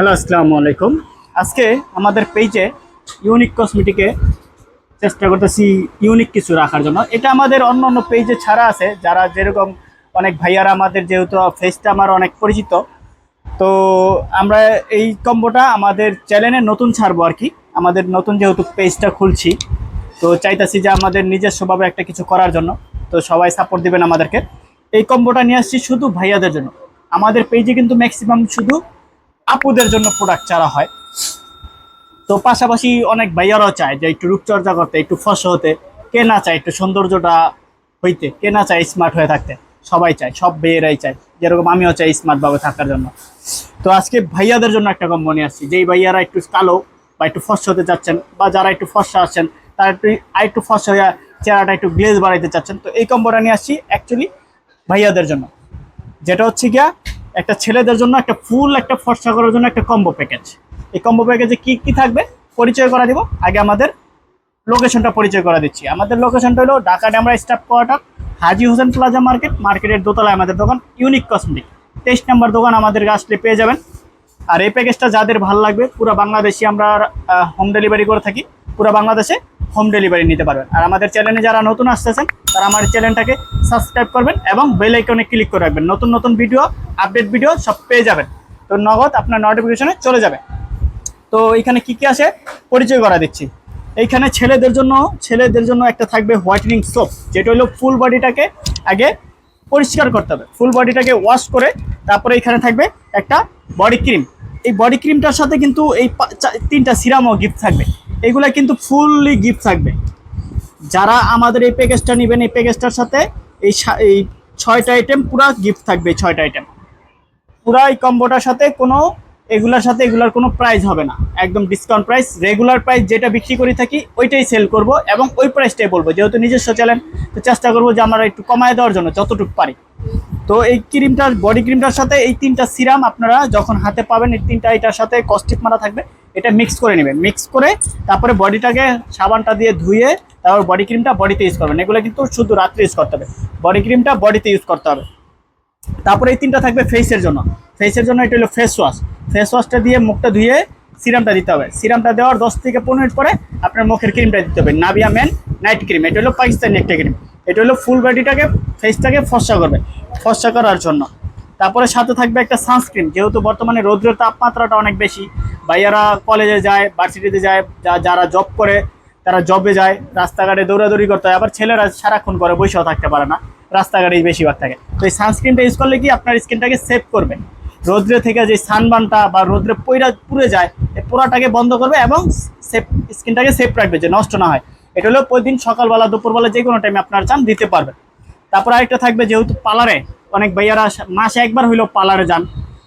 Hello, আসসালামু আলাইকুম। আজকে আমাদের পেজে ইউনিক কসমেটিকে চেষ্টা করতেছি ইউনিক কিছু রাখার জন্য। এটা আমাদের অন্য অন্য পেজে ছাড়া আছে। যারা যেরকম অনেক ভাইয়ারা আমাদের যেহেতু ফেসটা আমার অনেক পরিচিত, তো আমরা এই কম্বোটা আমাদের চ্যানেলে নতুন ছাড়বো আর কি। আমাদের নতুন যেহেতু পেজটা খুলছি, তো চাইতাছি যে আমাদের নিজস্বভাবে একটা কিছু করার জন্য। তো সবাই সাপোর্ট দিবেন আমাদেরকে। এই কম্বোটা নিয়ে আসছি শুধু ভাইয়াদের জন্য। আমাদের পেজে কিন্তু ম্যাক্সিমাম শুধু আপুদের জন্য প্রোডাক্ট চারা হয়। তো পাশাপাশি অনেক ভাইয়ারাও চায় যে একটু রূপচর্চা করতে, একটু ফস হতে, কে না চায় একটু সৌন্দর্যটা হইতে, কে না চায় স্মার্ট হয়ে থাকতে, সবাই চায়, সব মেয়েরাই চায়। যেরকম আমিও চাই স্মার্টভাবে থাকার জন্য। তো আজকে ভাইয়াদের জন্য একটা কম্বো আসছি, যেই ভাইয়ারা একটু কালো বা একটু ফস হতে চাচ্ছেন বা যারা একটু ফসা আছেন, তারা একটু, আর একটু ফস হয়ে চেহারাটা একটু গ্লেজ বাড়াইতে চাচ্ছেন। তো এই কম্বোটা নিয়ে আসছি অ্যাকচুয়ালি ভাইয়াদের জন্য। যেটা হচ্ছে গিয়া একটা ছেলেদের জন্য একটা ফুল, একটা ফর্সা করার জন্য একটা কম্বো প্যাকেজ এই কম্বো প্যাকেজে কি কি থাকবে? পরিচয় করা দিব। আগে আমাদের লোকেশনটা পরিচয় করা দিচ্ছি। আমাদের লোকেশনটা হলো Dhaka Demra staff quarter Haji Hossain plaza market market দোতলায় আমাদের দোকান ইউনিক কসমেটিক তেইশ নাম্বার দোকান আমাদের আসলে পেয়ে যাবেন। আর এই প্যাকেজটা যাদের ভালো লাগবে, পুরো বাংলাদেশে আমরা হোম ডেলিভারি করে থাকি। পুরো বাংলাদেশে হোম ডেলিভারি নিতে পারবেন। আর আমাদের চ্যানেলে যারা নতুন আসতেছেন, তারা আমার চ্যানেলটাকে সাবস্ক্রাইব করবেন এবং বেল আইকনে ক্লিক করে রাখবেন। নতুন নতুন ভিডিও আপডেট ভিডিও সব পেয়ে যাবেন। তো নগদ আপনার নোটিফিকেশনে চলে যাবে। তো এখানে কি কি আছে? পরিচয় করা দিচ্ছি। এইখানে ছেলেদের জন্য ছেলেদের জন্য একটা থাকবে হোয়াইটেনিং সোপ যেটা হলো ফুল বডিটাকে আগে পরিষ্কার করতে হবে। ফুল বডিটাকে ওয়াশ করে তারপরে এখানে থাকবে একটা বডি ক্রিম এই বডি ক্রিমটার সাথে কিন্তু এই তিনটা সিরামও গিফট থাকবে। এগুলা কিন্তু ফুললি গিফট থাকবে। যারা আমাদের এই প্যাকেজটা নেবেন, এই প্যাকেজটার সাথে এই এই ছয়টা আইটেম পুরা গিফট থাকবে ছয়টা আইটেম পুরা এই কম্বোটার সাথে কোনো এগুলার সাথে এগুলার কোনো প্রাইস হবে না। একদম ডিসকাউন্ট প্রাইস রেগুলার প্রাইস যেটা বিক্রি করে থাকি, ওইটাই সেল করব এবং ওই প্রাইসটাই বলব। যেহেতু নিজস্ব চ্যানেল তো চেষ্টা করব যে আমরা একটু কমায় দেওয়ার জন্য, যতটুকু পারি। তো এই ক্রিমটার, বডি ক্রিমটার সাথে এই তিনটা সিরাম আপনারা যখন হাতে পাবেন, এই তিনটা এটার সাথে কস্টিক মারা থাকবে, এটা মিক্স করে নেবেন। মিক্স করে তারপরে বডিটাকে সাবানটা দিয়ে ধুয়ে, তারপর বডি ক্রিমটা বডিতে ইউজ করবেন। এগুলো কিন্তু শুধু রাত্রে ইউজ করতে হবে। বডি ক্রিমটা বডিতে ইউজ করতে হবে। তারপরে এই তিনটা থাকবে ফেসের জন্য। ফেসের জন্য এটা হলো ফেস ওয়াশ ফেস ওয়াশটা দিয়ে মুখটা ধুয়ে সিরামটা দিতে হবে। সিরামটা দেওয়ার দশ থেকে পনেরো মিনিট পরে আপনার মুখের ক্রিমটা দিতে হবে। নাবিয়া ম্যান নাইট ক্রিম এটা হলো পাকিস্তানি একটা ক্রিম এটা হলো ফুল বডিটাকে ফেসটাকে ফর্সা করবে, ফর্সা করার জন্য। তারপরে সাথে থাকবে একটা সানস্ক্রিন যেহেতু বর্তমানে রৌদ্রের তাপমাত্রাটা অনেক বেশি, ভাইয়ারা কলেজে যায় ভার্সিটিতে যায় যারা জব করে, তারা জবে যায়, রাস্তাঘাটে দৌড়াদৌড়ি করতে হয়, আবার ছেলেরা সারাক্ষণ করে বসেও থাকতে পারে না, রাস্তাঘাটেই বেশিরভাগ থাকে। তো এই সানস্ক্রিনটা ইউজ করলে কি আপনার স্কিনটাকে সেভ করবে। রোদ্রে থেকে যে সানবানটা বা রোদ্রে পইরা, পুড়ে যায় পোড়াটাকে বন্ধ করবে এবং সেফ স্কিনটাকে সেফ রাখবে, যে নষ্ট না হয়। এটা হলো প্রতিদিন সকালবেলা, দুপুরবেলা যে কোনো টাইমে আপনার চান, দিতে পারবেন। তারপর আরেকটা থাকবে, যেহেতু পার্লারে অনেক ভাইয়ারা মাসে একবার হইলেও পার্লারে যান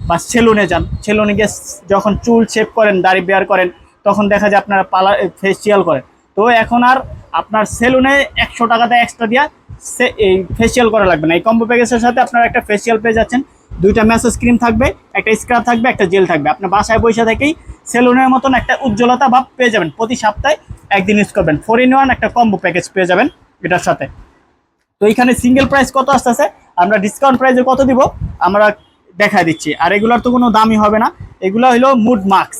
বা সেলুনে যান। সেলুনে গিয়ে যখন চুল শেপ করেন, দাড়ি বেয়ার করেন, তখন দেখা যায় আপনারা পার্লার ফেসিয়াল করেন। তো এখন আর আপনার সেলুনে একশো টাকাতে এক্সট্রা দিয়া সে, এই ফেসিয়াল করা লাগবে না। এই কম্বো প্যাকেজের সাথে আপনারা একটা ফেসিয়াল পেয়ে যাচ্ছেন। দুইটা ম্যাসেজ ক্রিম থাকবে, একটা স্ক্রাব থাকবে, একটা জেল থাকবে। আপনার বাসায় বসে থেকেই সেলুনের মতন একটা উজ্জ্বলতা ভাব পেয়ে যাবেন। প্রতি সপ্তাহে একদিন ইউজ করবেন। ফোর ইন ওয়ান একটা কম্বো প্যাকেজ পেয়ে যাবেন এটার সাথে। তো এইখানে সিঙ্গেল প্রাইস কত আসতেছে? আমরা ডিসকাউন্ট প্রাইসে কত দিব? আমরা দেখা দিচ্ছি। আর এগুলোর তো কোনো দামই হবে না। এগুলো হলো মুড মাস্ক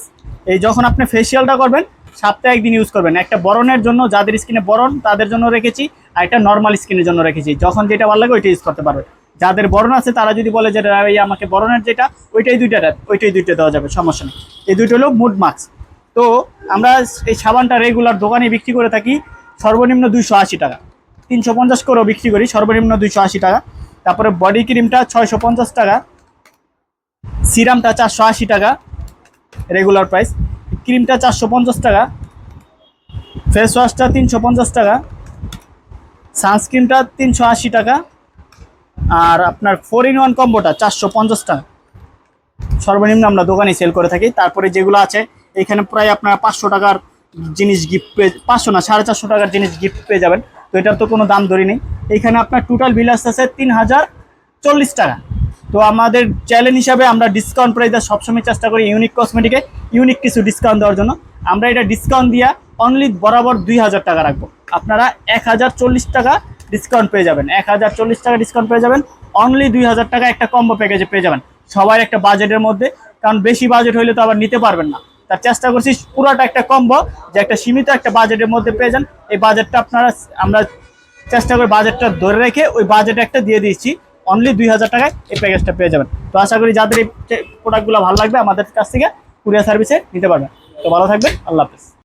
এই যখন আপনি ফেসিয়ালটা করবেন সপ্তাহে একদিন ইউজ করবেন। একটা বরণের জন্য, যাদের স্কিনে বরণ, তাদের জন্য রেখেছি। আর একটা নর্মাল স্কিনের জন্য রেখেছি। যখন যেটা ভালো লাগে ওইটা ইউজ করতে পারবে যাদের বরণ আছে, তারা যদি বলে যে আমাকে বরণের যেটা, ওইটাই দুইটা ওইটাই দুইটা দেওয়া যাবে, সমস্যা নেই। এই দুইটা হলো মুড মাস্ক তো আমরা এই সাবানটা রেগুলার দোকানে বিক্রি করে থাকি, সর্বনিম্ন দুইশো আশি টাকা। তিনশো পঞ্চাশ করেও বিক্রি করি, সর্বনিম্ন দুইশো আশি টাকা। তারপরে বডি ক্রিমটা ছয়শো পঞ্চাশ টাকা সিরামটা চারশো আশি টাকা রেগুলার প্রাইস ক্রিমটা চারশো পঞ্চাশ টাকা ফেস ওয়াশটা তিনশো পঞ্চাশ টাকা সানস্ক্রিনটা তিনশো আশি টাকা, আর আপনার ফোর ইন ওয়ান কম্বোটা চারশো পঞ্চাশ টাকা। সর্বনিম্ন আমরা দোকানে সেল করে থাকি। তারপরে যেগুলো আছে এখানে প্রায় আপনার পাঁচশো টাকার জিনিস গিফট পেয়ে পাঁচশো না, সাড়ে চারশো টাকার জিনিস গিফট পেয়ে যাবেন। তো এটার তো কোনো দাম ধরি নেই। এখানে আপনার টোটাল বিল আসতেছে তিন হাজার চল্লিশ টাকা। তো আমাদের চ্যালেঞ্জ হিসাবে আমরা ডিসকাউন্ট প্রাইসে সবসময় চেষ্টা করি ইউনিক কসমেটিকে ইউনিক কিছু ডিসকাউন্ট দেওয়ার জন্য। আমরা এটা ডিসকাউন্ট দিয়া অনলি বরাবর দুই হাজার টাকা রাখব। আপনারা এক হাজার চল্লিশ টাকা ডিসকাউন্ট পেয়ে যাবেন। এক হাজার চল্লিশ টাকা ডিসকাউন্ট পেয়ে যাবেন। অনলি দুই হাজার টাকা একটা কম্বো প্যাকেজে পেয়ে যাবেন। সবাই একটা বাজেটের মধ্যে। কারণ বেশি বাজেট হইলে তো আবার নিতে পারবেন না। তার চেষ্টা করছি পুরোটা একটা কম্বো যে একটা সীমিত একটা বাজেটের মধ্যে পেয়ে যান। এই বাজেটটা আপনারা, আমরা চেষ্টা করে বাজেটটা ধরে রেখে ওই বাজেট একটা দিয়ে দিচ্ছি অনলি দুই হাজার টাকায় এই প্যাকেজটা পেয়ে যাবেন। তো আশা করি যাদের এই প্রোডাক্টগুলো ভালো লাগবে, আমাদের কাছ থেকে কুরিয়ার সার্ভিসে নিতে পারবেন। তো ভালো থাকবেন, আল্লাহ হাফিজ।